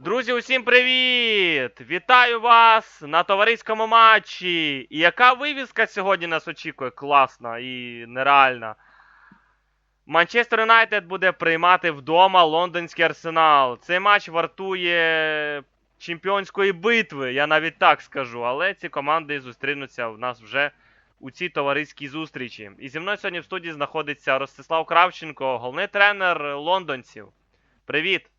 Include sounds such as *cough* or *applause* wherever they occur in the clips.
Друзі, усім привіт! Вітаю вас на товариському матчі. І яка вивіска сьогодні нас очікує? Класна і нереальна. Манчестер Юнайтед буде приймати вдома лондонський арсенал. Цей матч вартує чемпіонської битви, я навіть так скажу. Але ці команди зустрінуться в нас вже у цій товариській зустрічі. І зі мною сьогодні в студії знаходиться Ростислав Кравченко, головний тренер лондонців. Привіт!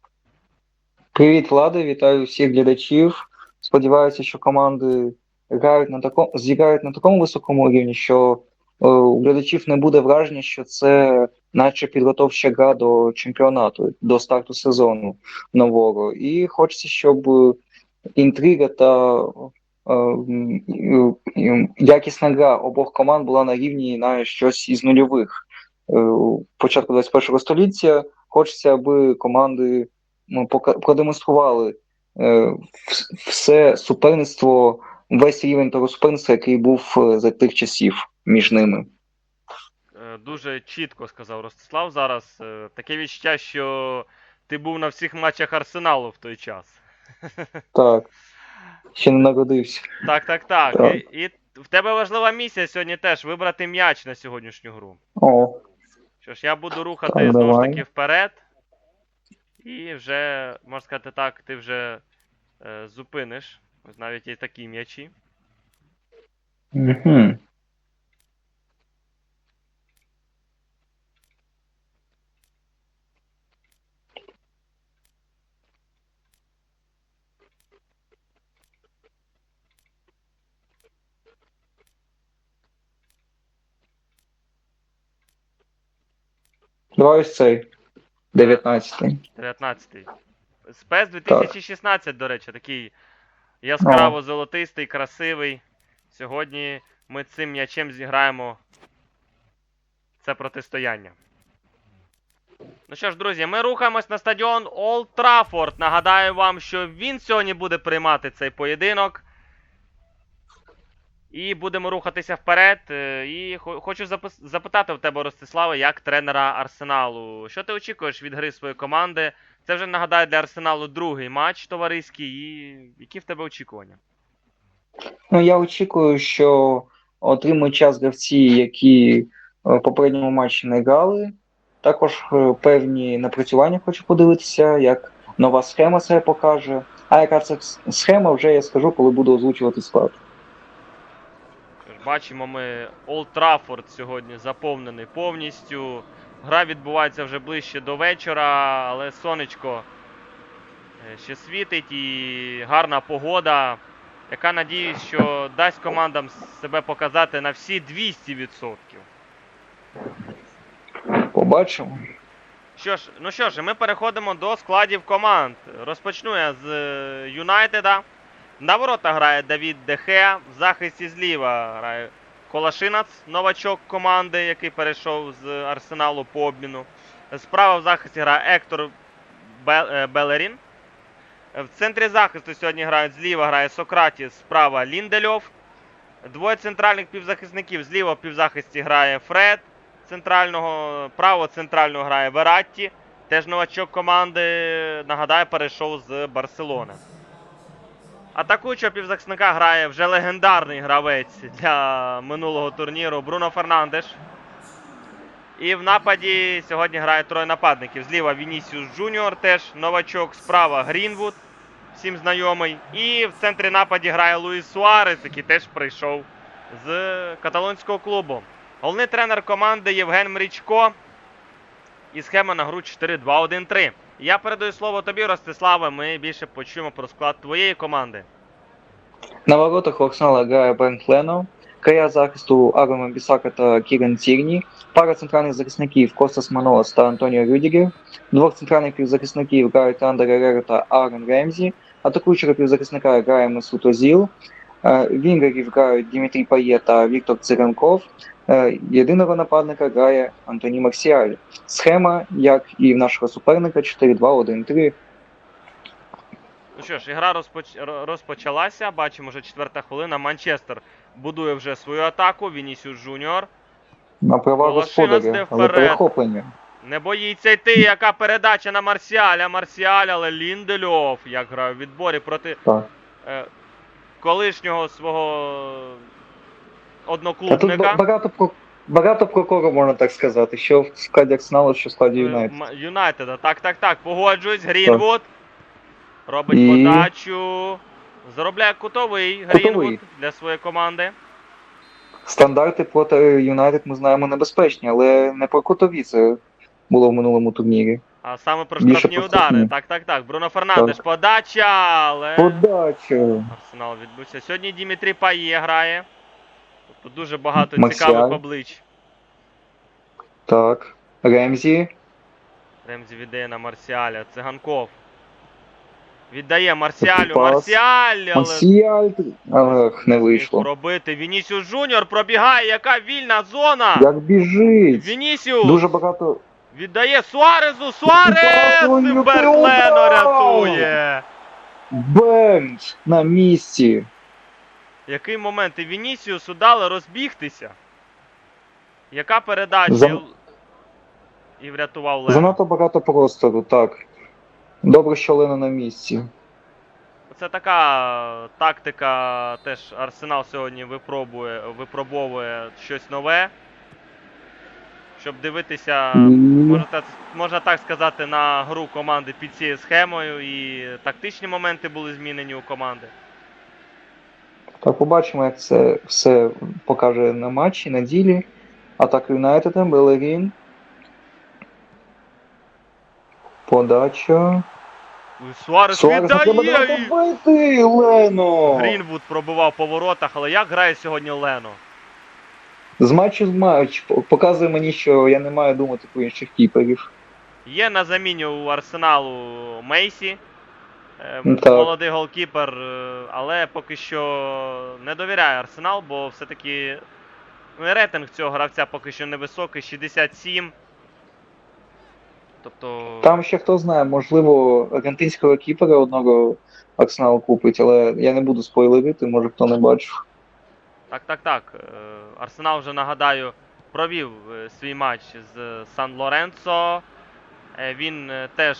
Привіт, Влада, вітаю всіх глядачів. Сподіваюся, що команди грають на такому, зіграють на такому високому рівні, що е, у глядачів не буде враження, що це наче підготовча гра до чемпіонату, до старту сезону нового. І хочеться, щоб інтрига та е, якісна гра обох команд була на рівні на щось із нульових. Е, початку 21 століття хочеться, аби команди ну, продемонстрували е, все суперництво, весь рівень того суперництва, який був е, за тих часів між ними. Е, Дуже чітко сказав Ростислав зараз. Е, Таке відчуття, що ти був на всіх матчах Арсеналу в той час. *laughs* Так. Ще не народився. Так, так, так. Так. І, і в тебе важлива місія сьогодні теж вибрати м'яч на сьогоднішню гру. О, Що ж, я буду рухати Так, знову ж таки вперед. І вже, можна сказати так, ти вже е, зупиниш. Ось навіть є такі м'ячі. угу. Давай ось цей. 19-й. 19-й. Спец 2016, до речі, такий яскраво золотистий, красивий. Сьогодні ми цим м'ячем зіграємо це протистояння. Ну що ж, друзі, ми рухаємось на стадіон Олд Траффорд. Нагадаю вам, що він сьогодні буде приймати цей поєдинок. І будемо рухатися вперед. Е, І хочу запитати в тебе, Ростиславе, як тренера Арсеналу. Що ти очікуєш від гри своєї команди? Це вже нагадаю для Арсеналу другий матч товариський. І які в тебе очікування? Ну, я очікую, що отримують час гравці, які е, в попередньому матчі не грали. Також е, певні напрацювання хочу подивитися, як нова схема себе покаже. А яка це схема, вже я скажу, коли буду озвучувати склад. Бачимо ми Олд Траффорд сьогодні заповнений повністю. Гра відбувається вже ближче до вечора, але сонечко е, ще світить і гарна погода, яка надіюсь, що дасть командам себе показати на всі 200%. Побачимо. Що ж, ну що ж, ми переходимо до складів команд. Розпочну я з е, Юнайтеда. На ворота грає Давід Дехе, в захисті зліва грає Колашинац, новачок команди, який перейшов з Арсеналу по обміну. Справа в захисті грає Ектор е, Белерін. В центрі захисту сьогодні грають зліва грає Сократіс, справа Ліндельов. Двоє центральних півзахисників. Зліва в півзахисті грає Фред центрального, право центрального грає Вератті. Теж новачок команди, нагадаю, перейшов з Барселони. Атакуючого півзахисника грає вже легендарний гравець для минулого турніру Бруно Фернандеш. І в нападі сьогодні грає троє нападників. Зліва Вінісіус Джуніор, теж новачок, справа Грінвуд, всім знайомий. І в центрі нападі грає Луїс Суарес, який теж прийшов з каталонського клубу. Головний тренер команди Євген Мрічко. І схема на гру 4-2-1-3. Я передаю слово тобі, Ростиславе. Ми більше почуємо про склад твоєї команди. На воротах Арсенала грає Брент Лено, края захисту Арона Бісака та Кірен Тірні, пара центральних захисників Костас Манолас та Антоніо Рюдігер, двох центральних півзахисників грають Андер Ерера та Аарон Ремзі, атакуючого півзахисника грає Месут Озіл, е, вінгерів грають Дмитрій Пає та Віктор Циганков, е, єдиного нападника грає Антоні Марсіаль. Схема, як і в нашого суперника, 4-2-1-3. Ну що ж, ігра розпоч... розпочалася. Бачимо, вже четверта хвилина. Манчестер будує вже свою атаку. Вінісіус Джуніор. На права господаря, але перехоплення. Не боїться йти, яка передача на Марсіаля. Марсіаль, але Ліндельов, як грає в відборі проти Так. е, колишнього свого А тут багато про багато про кого можна так сказати, що в складі Арсеналу, що в складі Е, Юнайтед. Юнайтеда. Так, так, так. Погоджуюсь. Грінвуд. Робить І- подачу. Заробляє кутовий. Грінвуд для своєї команди. Стандарти проти Юнайтед ми знаємо небезпечні, але не про кутові це було в минулому турнірі. А саме про штрафні про удари. Так, так, так. Бруно Фернандеш. Так. Подача, але. Подача. Арсенал відбувся. Сьогодні Дімітрі Пає грає. Тобто дуже багато Марсіаль. цікавих облич. Так. Ремзі. Ремзі віддає на Марсіаля. Циганков. Віддає Марсіалю. Пас. Марсіаль, але Марсіаль. Ах, не вийшло. пробити. Вінісіус Жуніор пробігає, яка вільна зона. Як біжить. Вінісіус Дуже багато. віддає Суарезу. Суарес! Ой, І який рятує. Бенч на місці. Який момент? І Вінісіусу дали розбігтися. Яка передача? Зам- І врятував Лено. Занадто багато простору, так. Добре, що Лена на місці. Це така тактика, теж Арсенал сьогодні випробує, випробовує щось нове. Щоб дивитися, можна так, можна так сказати, на гру команди під цією схемою. І тактичні моменти були змінені у команди. Так, побачимо, як це все покаже на матчі, на ділі. Атака Юнайтеда, Белерін. Подача. Суарес Суарес віддає! і Лено! Грінвуд пробував по воротах, але як грає сьогодні Лено? З матчу в матч показує мені, що я не маю думати про інших кіперів. Є на заміні у Арсеналу Мейсі, так. молодий голкіпер, е, але поки що не довіряє Арсенал, бо все-таки ну, рейтинг цього гравця поки що невисокий, 67. Тобто. Там ще хто знає, можливо, аргентинського кіпера одного Арсенал купить, але я не буду спойлерити, може хто не бачив. Так, так, так. Е, Арсенал вже нагадаю провів е, свій матч з Сан Лоренцо. Він теж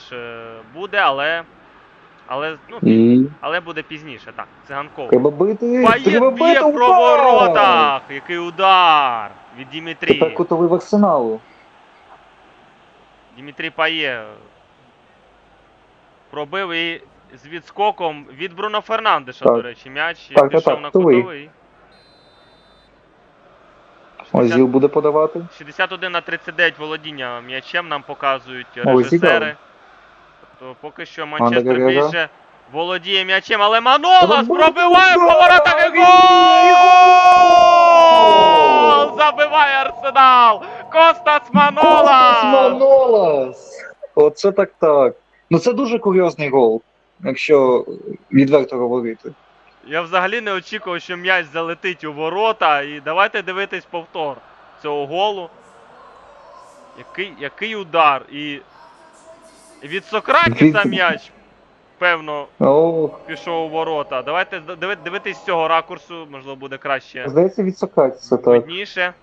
буде, але. Але, ну, І але буде пізніше, так. Циганков. треба бити. Треба бити в удар! проворотах! Який удар від Тепер Дімітрі. кутовий в Арсеналу. Дімітрі Пає пробив і з відскоком від Бруно Фернандеша, Так. до речі, м'яч Так, пішов так, на кутовий. кутовий. Озіл буде подавати. 61 на 39 володіння м'ячем нам показують Ой, режисери. цікаво. Тобто поки що Манчестер більше володіє м'ячем, але Манолас пробиває удар! поворотах і гол! Забиває Арсенал! Костас Костас Манолас! Манолас! Оце так так. Ну це дуже курйозний гол, якщо відверто говорити. Я взагалі не очікував, що м'яч залетить у ворота. І давайте дивитись повтор цього голу. Який, який удар. І від Сократіса м'яч, певно, Ох, пішов у ворота. Давайте диви- дивитись з цього ракурсу, можливо, буде краще. здається, від Сократіса так. Видніше.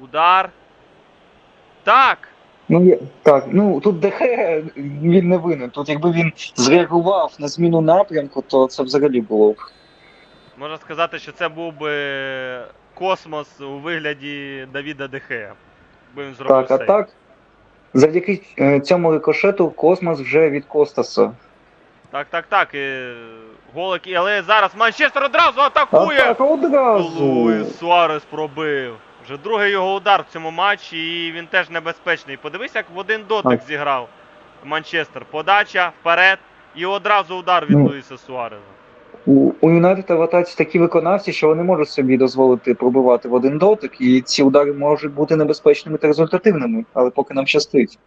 Удар. Так. Ну, є, так, ну тут ДХ *laughs* він не винен. Тут якби він зреагував на зміну напрямку, то це взагалі було б. Можна сказати, що це був би космос у вигляді Давіда Дехея. Якби він зробив Так, а сейв. так. Завдяки е, цьому рикошету космос вже від Костаса. Так, так, так. І... Голик, і- але зараз Манчестер одразу атакує. Атака одразу. Луїс Суарес пробив. Вже другий його удар в цьому матчі, і він теж небезпечний. Подивись, як в один дотик Так. зіграв Манчестер. Подача вперед і одразу удар від Ну. Луїса Суареза. У, у Юнайтеда в атаці такі виконавці, що вони можуть собі дозволити пробивати в один дотик, і ці удари можуть бути небезпечними та результативними, але поки нам щастить.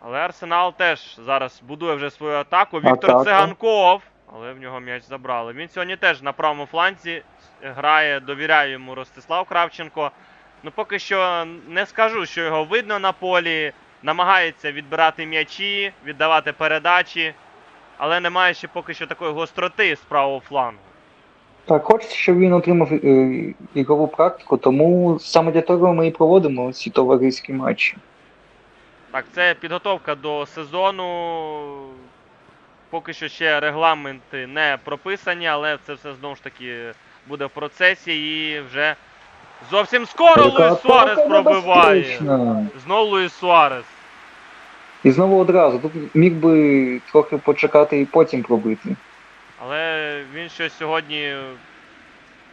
Але Арсенал теж зараз будує вже свою атаку. Віктор Атака. Циганков, але в нього м'яч забрали. Він сьогодні теж на правому фланзі грає, довіряє йому Ростислав Кравченко. Ну поки що не скажу, що його видно на полі. Намагається відбирати м'ячі, віддавати передачі, але немає ще поки що такої гостроти з правого флангу. Так, хочеться, щоб він отримав е, ігрову практику, тому саме для того ми і проводимо ці товариські матчі. Так, це підготовка до сезону. Поки що ще регламенти не прописані, але це все знову ж таки буде в процесі і вже зовсім скоро Луїс Суарес пробиває. Знову Луїс Суарес. І знову одразу. Тут міг би трохи почекати і потім пробити. Але він щось сьогодні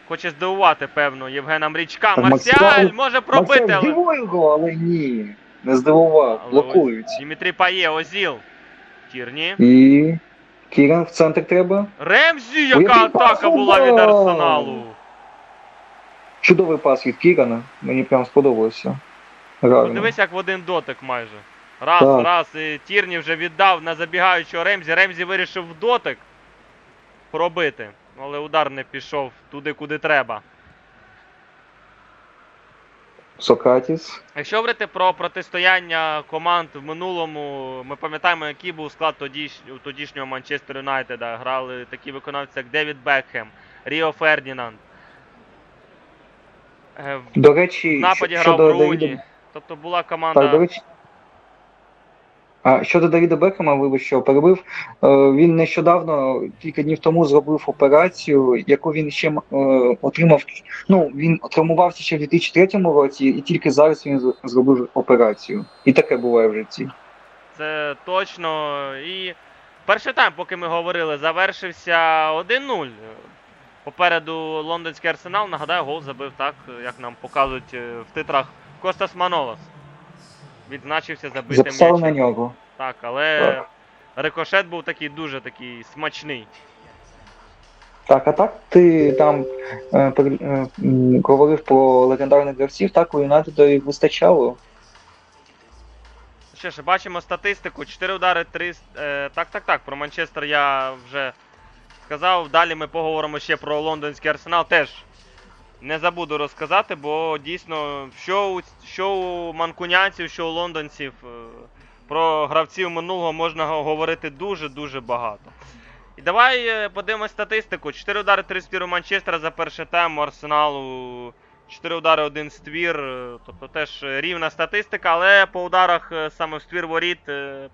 хоче здивувати, певно, Євгена Мрічка. Марсіаль Марсіаль- може пробити, Максим але. його, але ні. Не здивував, але блокують. ось Пає, Озіл. Тірні. І Кіран в центр треба. Ремзі, яка який атака пас була від! Арсеналу. Чудовий пас від Кірана. Мені прям сподобалося. Ну, дивись, як в один дотик майже. Раз, Так. раз, і Тірні вже віддав на забігаючого Ремзі. Ремзі вирішив в дотик пробити. Але удар не пішов туди, куди треба. Сократіс. Якщо говорити про протистояння команд в минулому, ми пам'ятаємо, який був склад тодіш... тодішнього Манчестер Юнайтеда. Грали такі виконавці, як Девід Бекхем, Ріо Фердінанд. Е, До речі, нападі щ- грав щодо Руні. Тобто була команда. Так, до речі. А щодо Давіда Бекхема, вибач, що перебив, е, він нещодавно, кілька днів тому, зробив операцію, яку він ще е, отримав. Ну, він травмувався ще в 2003 році, і тільки зараз він зробив операцію. І таке буває в житті. Це точно. І перший тайм, поки ми говорили, завершився 1-0. Попереду лондонський арсенал, нагадаю, гол забив так, як нам показують е, в титрах Костас Манолос. Відзначився забитим Записали на нього. Так, але Так. рикошет був такий дуже такий смачний. Так, а так ти там е, пер- е, м, говорив про легендарних гравців, так у Юнайтеда їх вистачало. Що ж, бачимо статистику. 4 удари, 3. Е, так, так, так. Про Манчестер я вже сказав. Далі ми поговоримо ще про лондонський арсенал. Теж не забуду розказати, бо дійсно, що у, що у манкунянців, що у лондонців е, про гравців минулого можна говорити дуже-дуже багато. І давай е, подивимось статистику. 4 удари, 3 ствір у Манчестера за перший тайм, у Арсеналу 4 удари, 1 ствір. е, Тобто теж рівна статистика, але по ударах саме в ствір воріт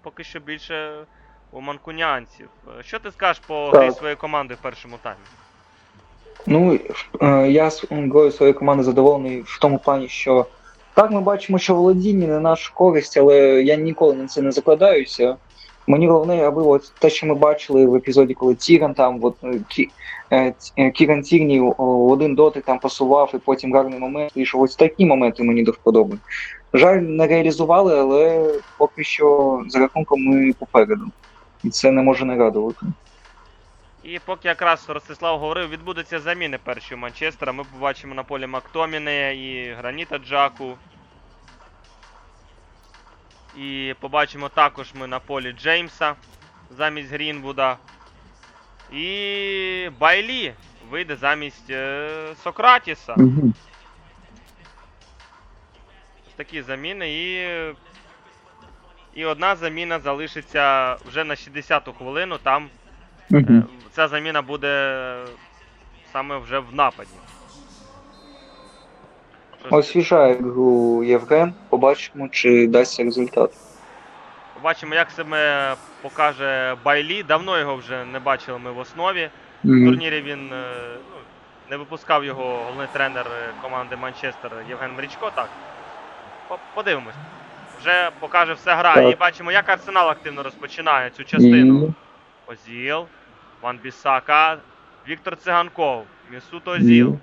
поки що більше у манкунянців. Що ти скажеш по грі своєї команди в першому таймі? Ну, е, я грою своєї команди задоволений в тому плані, що так ми бачимо, що володіння не наша користь, але я ніколи на це не закладаюся. Мені головне, аби от те, що ми бачили в епізоді, коли Тіран там, от, Кі, е, е, Кіран Тірні один дотик там пасував, і потім гарний момент вийшов. Ось такі моменти мені до вподоби. Жаль, не реалізували, але поки що за рахунком ми попереду. І це не може не радувати. І поки якраз Ростислав говорив, відбудуться заміни перші у Манчестера. Ми побачимо на полі Мактоміне і Граніта Джаку. І побачимо також ми на полі Джеймса замість Грінвуда. І Байлі вийде замість е, Сократіса. Угу. Такі заміни. І, і одна заміна залишиться вже на 60-ту хвилину. Там Угу. Ця заміна буде саме вже в нападі. Освіжає гру Євген, побачимо, чи дасться результат. Побачимо, як себе покаже Байлі. Давно його вже не бачили ми в основі. В турнірі він е, ну, не випускав його головний тренер команди Манчестер Євген Мрічко. Так. Подивимось. Вже покаже все гра. Так. І бачимо, як Арсенал активно розпочинає цю частину. І- Озіл, Ван Бісака, Віктор Циганков, Місут Озіл.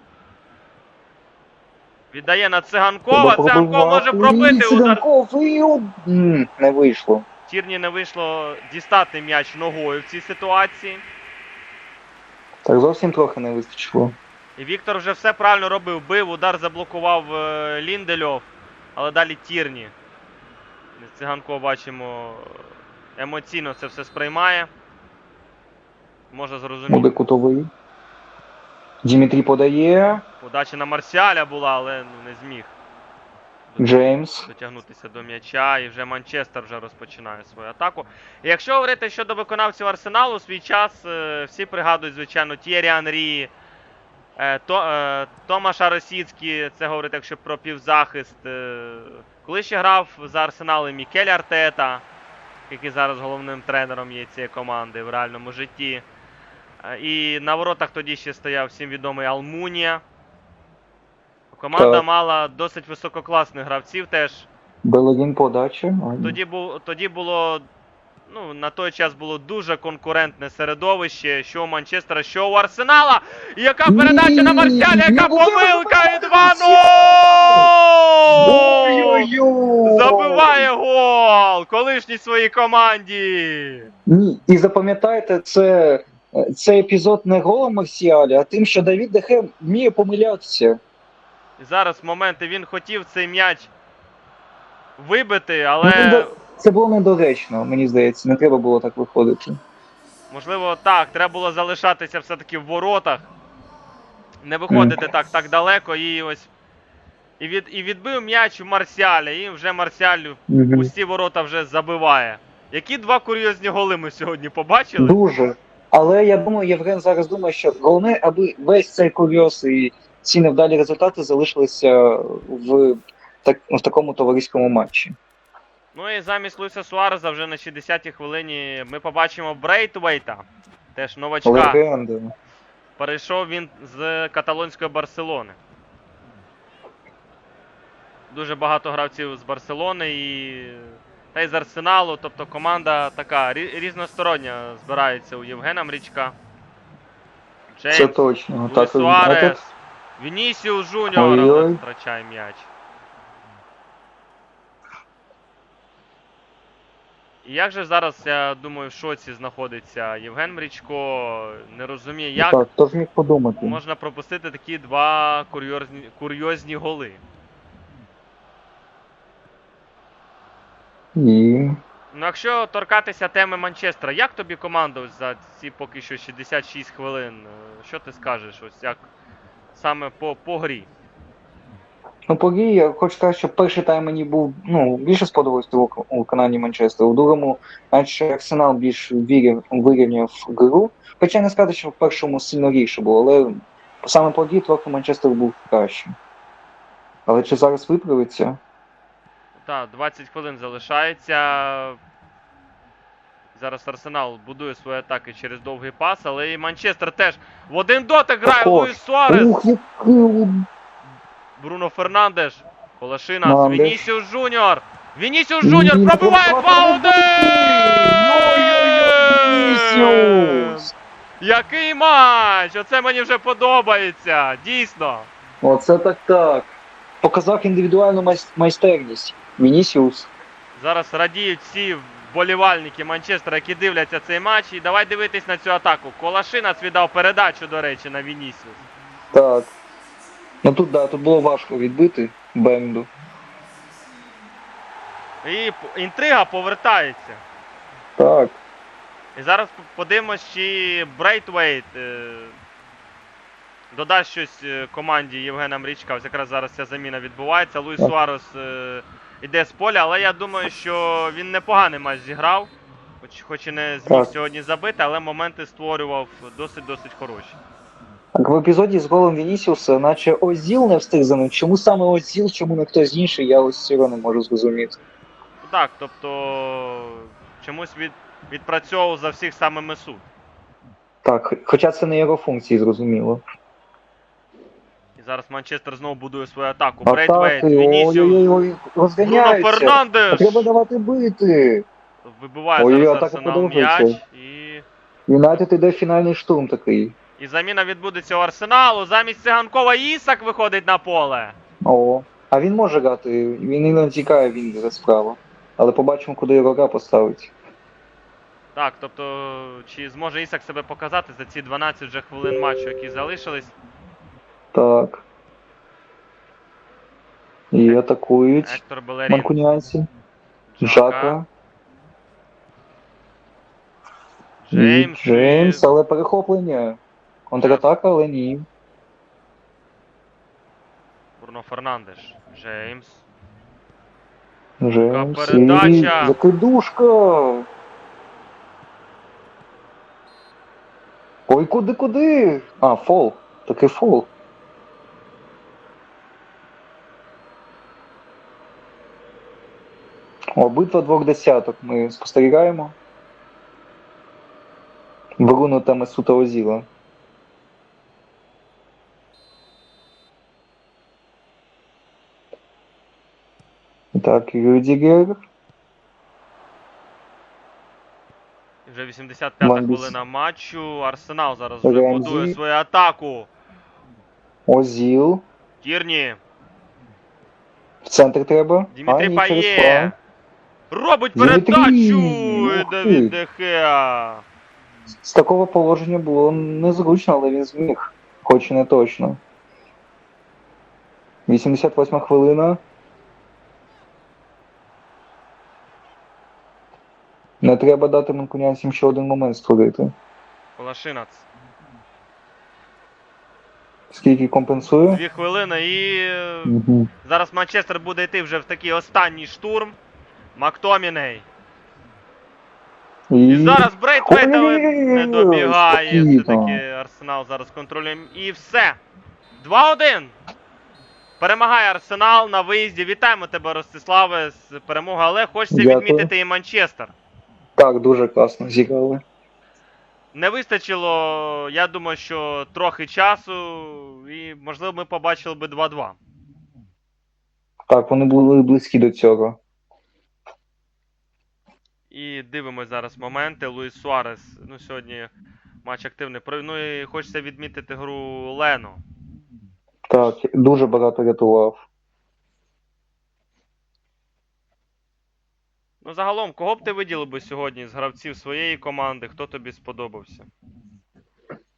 Віддає на Циганкова. Треба Циганков може пробити удар. Циганков, і от- М, Не вийшло. Тірні не вийшло дістати м'яч ногою в цій ситуації. Так зовсім трохи не вистачило. І Віктор вже все правильно робив. Бив, удар заблокував е, Ліндельов, але далі Тірні. Циганков бачимо емоційно це все сприймає. Можна зрозуміти. Буде кутовий. Дімітрій подає. Подача на Марсіаля була, але ну, не зміг. Джеймс. дотягнутися до м'яча, і вже Манчестер вже розпочинає свою атаку. І якщо говорити щодо виконавців Арсеналу, свій час е, всі пригадують, звичайно, Тєрі Анрі, Е, то, е, Томаша Росіцький, це говорить, якщо про півзахист. Коли ще грав за Арсенал Мікель Артета, який зараз головним тренером є цієї команди в реальному житті. І на воротах тоді ще стояв всім відомий Алмунія. Команда Так. мала досить висококласних гравців теж. Белегін подача. а, Тоді, бу, тоді було. Ну, на той час було дуже конкурентне середовище, що у Манчестера, що у Арсенала. І яка передача на Марсіалі, яка помилка і 2-0! Забиває гол! Колишній своїй команді. І запам'ятайте, це, це епізод не голом Марсіаля, а тим, що Давід Дехе вміє помилятися. І зараз моменти він хотів цей м'яч вибити, Ну, але Це було недоречно, мені здається, не треба було так виходити. можливо так, треба було залишатися все-таки в воротах. Не виходити так, так далеко і ось. І, від, і відбив м'яч у Марсіаля, і вже Марсіаль Мгм. пусті ворота вже забиває. Які два курйозні голи ми сьогодні побачили? Дуже. Але я думаю, Євген зараз думає, що головне, аби весь цей курйоз і ці невдалі результати залишилися в, так, в такому товариському матчі. Ну і замість Луїса Суареза вже на 60-й хвилині ми побачимо Брейтвейта. Теж новачка. Легенда. Перейшов він з каталонської Барселони. Дуже багато гравців з Барселони і та й з Арсеналу. Тобто команда така різностороння збирається у Євгена Мрічка. Це Джеймс, точно. Луїс Так, Суарес, тут Вінісіус Жуніор але втрачає м'яч. І як же зараз, я думаю, в шоці знаходиться Євген Мрічко, не розуміє, як Так, міг подумати? можна пропустити такі два курйозні, курйозні голи. І... Ну, якщо торкатися теми Манчестера, як тобі команда ось за ці поки що 66 хвилин? Е, Що ти скажеш? Ось як саме по, по грі? Ну, по грі, я хочу сказати, що перший тайм мені був ну, більше сподобався у, виконанні Манчестера. У другому, наче Арсенал більш вірив, вирівняв гру. Хоча не сказати, що в першому сильно гірше було, але саме по грі трохи Манчестер був краще. Але чи зараз виправиться? Так, 20 хвилин залишається. Зараз Арсенал будує свої атаки через довгий пас, але і Манчестер теж в один дотик грає Луїс Суарес. Бруно Фернандеш. Колашина. Вінісіус Жуніор. Вінісіус Жуніор Ні, пробиває ну, 2-1! Вінісіус! Який матч! Оце мені вже подобається. Дійсно. Оце так так. Показав індивідуальну майстерність. Вінісіус. Зараз радіють всі вболівальники Манчестера, які дивляться цей матч. І давай дивитись на цю атаку. Колашина віддав передачу, до речі, на Вінісіус. Так. Ну тут да, тут було важко відбити Бенду. І п- інтрига повертається. Так. І зараз п- подивимось, чи Брейтвейт е, додасть щось е, команді Євгена Мрічка. Ось якраз зараз ця заміна відбувається. Луїс Так. Суарес е, іде з поля, але я думаю, що він непоганий матч зіграв. Хоч, хоч і не зміг Так. сьогодні забити, але моменти створював досить-досить хороші. Так, в епізоді з голом Вінісіуса, наче Озіл не встиг за ним. Чому саме Озіл, чому не хтось інший, я ось цього не можу зрозуміти. Так, тобто чомусь від, відпрацьовував за всіх саме Месут. Так, хоча це не його функції, зрозуміло. І зараз Манчестер знову будує свою атаку. Брейтвейт, Вінісіус, Бруно Фернандеш. Треба давати бити. Вибиває Ой, зараз атака Арсенал продовжується. м'яч. І, Юнайтед іде фінальний штурм такий. і заміна відбудеться у Арсеналу. Замість циганкова Ісак виходить на поле. О. А він може грати, він іноді тікає, він грає справа. Але побачимо, куди його гра поставить. Так, тобто, чи зможе Ісак себе показати за ці 12 вже хвилин матчу, які залишились. Так. І атакують Ектор Белерін. манкуніанці. Жака. І Джеймс. Джеймс, але перехоплення. Контратака, але ні. Бруно Фернандеш. Джеймс. Джеймс. передача. Закидушка. Ой, куди куди? А, фол. такий фол. Обидва двох десяток ми спостерігаємо. Бруно та Месута Озіла. Так, Рюдігер. Вже 85-та Ван Біс- хвилина матчу. Арсенал зараз вже Ремзі. будує свою атаку. Озіл. Тірні. В центр треба. А, ні, через Пає. фланг. Робить передачу! Давід Дехеа. З такого положення було незручно, але він зміг, хоч і не точно. 88 хвилина. Не треба дати манкунянцям ще один момент створити. Колашинац. Скільки компенсує? Дві хвилини і Угу. зараз Манчестер буде йти вже в такий останній штурм. Мактоміней. І... Зараз Брейтвейт, але Ой, не добігає. Все-таки Арсенал зараз контролює. І все. 2-1. Перемагає Арсенал на виїзді. Вітаємо тебе, Ростиславе, з перемогою, але хочеться Дякую. відмітити і Манчестер. Так, дуже класно зіграли. Не вистачило, я думаю, що трохи часу, і можливо ми побачили би 2-2. Так, вони були близькі до цього. І дивимось зараз моменти. Луїс Суарес. Ну, сьогодні матч активний. Про- Ну і хочеться відмітити гру Лену. Так, дуже багато рятував. Ну, загалом, кого б ти виділив би сьогодні з гравців своєї команди? Хто тобі сподобався?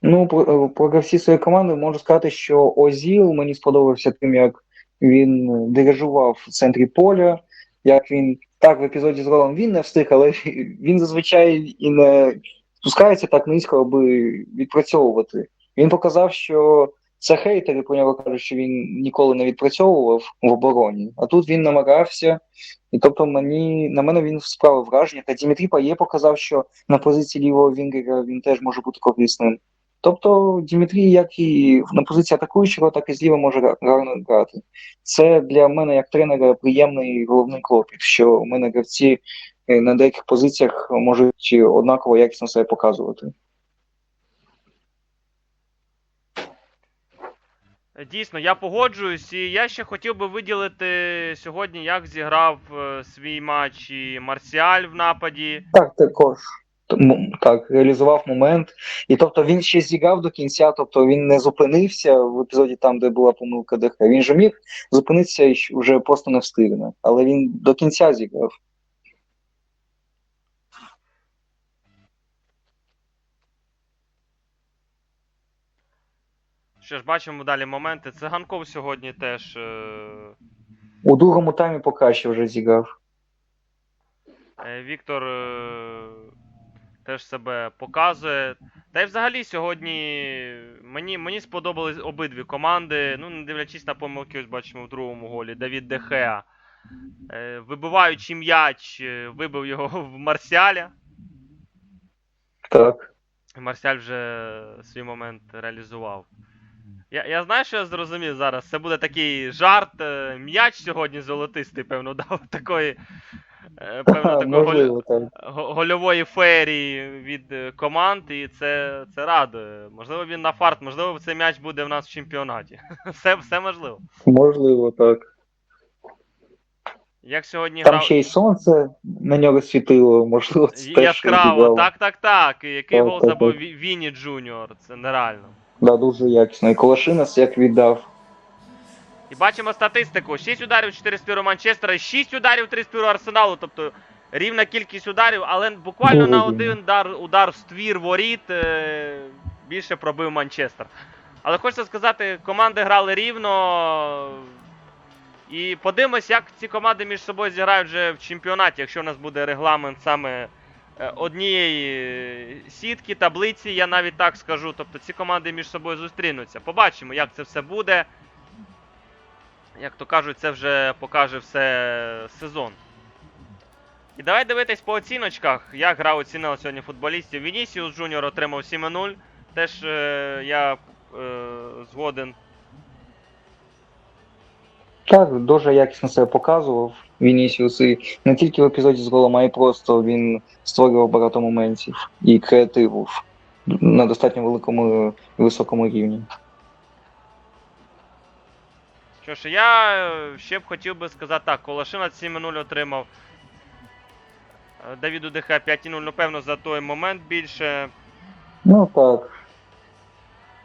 Ну, про, про гравці своєї команди можу сказати, що Озіл мені сподобався тим, як він дирижував в центрі поля, як він так в епізоді з Ролом він не встиг, але *laughs* він зазвичай і не спускається так низько, аби відпрацьовувати. Він показав, що це хейтери про нього кажуть, що він ніколи не відпрацьовував в обороні. А тут він намагався, і тобто мені на мене він справив враження. Та Дімітрі Пає показав, що на позиції лівого вінгера він теж може бути корисним. Тобто Дімітрій, як і на позиції атакуючого, так і зліва може гарно грати. Це для мене як тренера приємний головний клопіт, що у мене гравці е, на деяких позиціях можуть однаково якісно себе показувати. Дійсно, я погоджуюсь, і я ще хотів би виділити сьогодні, як зіграв е, свій матч і Марсіаль в нападі. Так, також. Тому, так, реалізував момент. І тобто він ще зіграв до кінця, тобто він не зупинився в епізоді там, де була помилка ДХ. Він же міг зупинитися і вже просто не встигне. Але він до кінця зіграв. Що ж, бачимо далі моменти. Циганков сьогодні теж. е, У другому таймі покраще вже зіграв. Е, Віктор е, теж себе показує. Та й взагалі сьогодні мені, мені сподобались обидві команди. Ну, не дивлячись на помилки, ось бачимо в другому голі. Давід Дехеа. Е, Вибиваючи м'яч, е, вибив його *laughs* в Марсіаля. Так. Марсіаль вже свій момент реалізував. Я, я знаю, що я зрозумів зараз. Це буде такий жарт. е, М'яч сьогодні золотистий, певно, *laughs* дав такої. Е, Певно, *laughs* такої голь- гольової феерії від е, команд, і це, це радує. Можливо, він на фарт, можливо, цей м'яч буде в нас в чемпіонаті. *laughs* Все, все можливо. Можливо, так. Як сьогодні Там грав ще й сонце на нього світило, можливо, це теж яскраво, так, так, так. І Який Так, гол так, забив так. Віні Джуніор, це нереально. Да, дуже якісно. І Колошинас як віддав. І бачимо статистику: 6 ударів, 4 спіру Манчестера, 6 ударів, 3 спіру Арсеналу. Тобто рівна кількість ударів, але буквально на один удар, удар в ствір воріт е, більше пробив Манчестер. Але хочеться сказати, команди грали рівно. І подивимось, як ці команди між собою зіграють вже в чемпіонаті, якщо в нас буде регламент саме е, однієї сітки, таблиці, я навіть так скажу. Тобто ці команди між собою зустрінуться. Побачимо, як це все буде. Як то кажуть, це вже покаже все сезон. І давай дивитись по оціночках, як гра оцінила сьогодні футболістів. Вінісіус Джуніор отримав 7-0. Теж е, я е, згоден. Так, дуже якісно себе показував Вінісіус, і не тільки в епізоді з голом, а й просто він створював багато моментів і креативу на достатньо великому і високому рівні. Що ж, я е, ще б хотів би сказати так, Колашина 7-0 отримав. Е, Давіду ДХ 5-0, ну певно, за той момент більше. Ну так.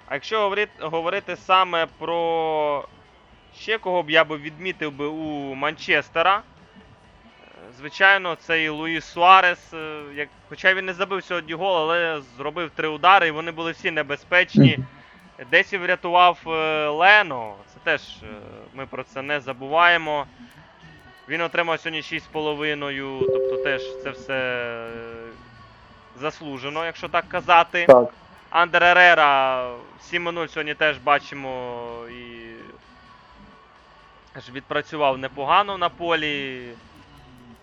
А якщо говорити, говорити саме про ще кого б я би відмітив би у Манчестера, е, звичайно, це і Луїс Суарес. Як, хоча він не забив сьогодні гол, але зробив три удари, і вони були всі небезпечні. *laughs* Десь і врятував е, Лено. Це теж е, ми про це не забуваємо. Він отримав сьогодні 6,5, тобто теж це все е, заслужено, якщо так казати. Так. Андер Ерера 7-0 сьогодні теж бачимо і відпрацював непогано на полі.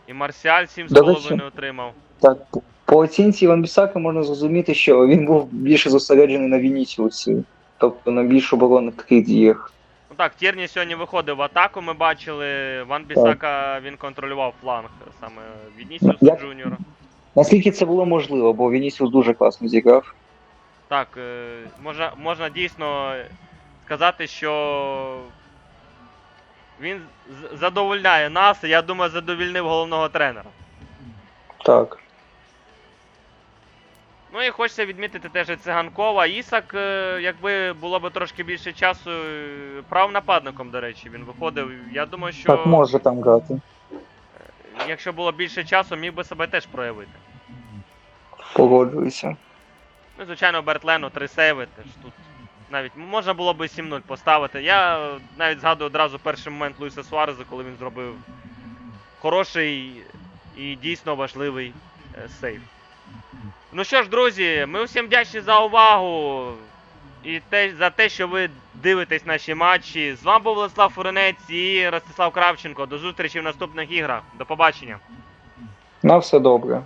І Марсіаль 7,5 отримав. Так, по- оцінці Іван Бісака можна зрозуміти, що він був більше зосереджений на Вінісіусі, тобто на більш оборонних діях. Ну так, Тірні сьогодні виходив в атаку, ми бачили. Ван Бісака він контролював фланг саме Вінісіуса Як- Джуніора. Наскільки це було можливо, бо Вінісіус дуже класно зіграв. Так, е, можна, можна дійсно сказати, що він задовольняє нас, і я думаю, задовільнив головного тренера. Так. Ну і хочеться відмітити теж циганкова. Ісак, е, якби було б трошки більше часу, е, прав нападником, до речі, він виходив. Я думаю, що Так може там грати. якщо було більше часу, міг би себе теж проявити. Погоджуюся. Ну, звичайно, Бертлено, три сейви теж тут. Навіть можна було би 7-0 поставити. Я навіть згадую одразу перший момент Луїса Суареза, коли він зробив хороший і дійсно важливий е, сейв. Ну що ж, друзі, ми всім вдячні за увагу і те, за те, що ви дивитесь наші матчі. З вами був Владислав Фуренець і Ростислав Кравченко. До зустрічі в наступних іграх. До побачення. На все добре.